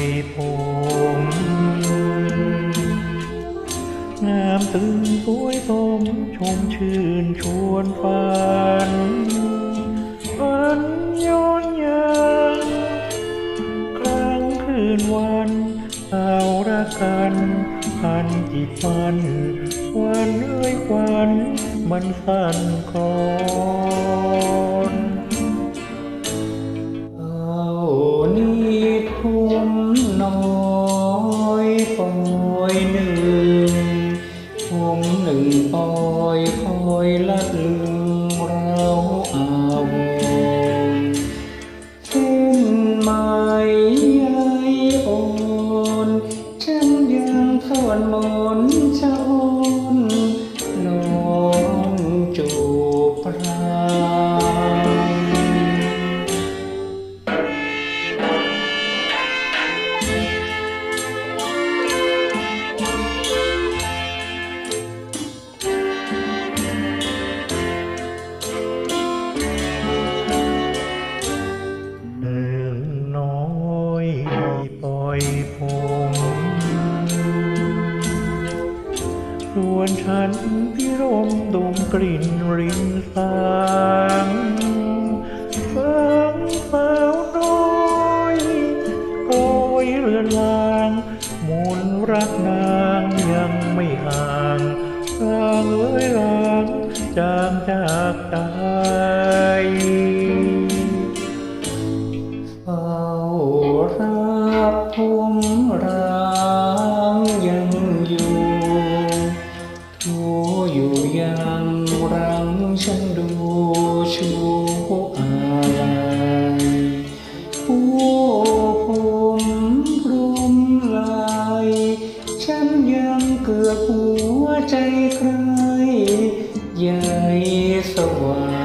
ยผมงามตึงสวยสมชมชื่นชวนฝันฝันย้อนยังครั้งคืนวันเอารักกันพันจิตมันวันเอ้ยวันมันสั่นคลอน น้อยปอยหนึ่งทุ่มหนึ่งปอยคอยลัดลึงเราอาวรณ์เส้นไม้ใยโอนฉันยังทวนมนเจ้า วนฉันพิรมดมกลิ่นรินสางฟังสาวน้อยโกยเรือนลางมนต์รักนางยังไม่ห่างลางเอ้ยลางจางจากตาย ฉันดูชูอะไรผู้ผมกลมลาย ฉันยังเกือบหัวใจใครใหญ่สว่าง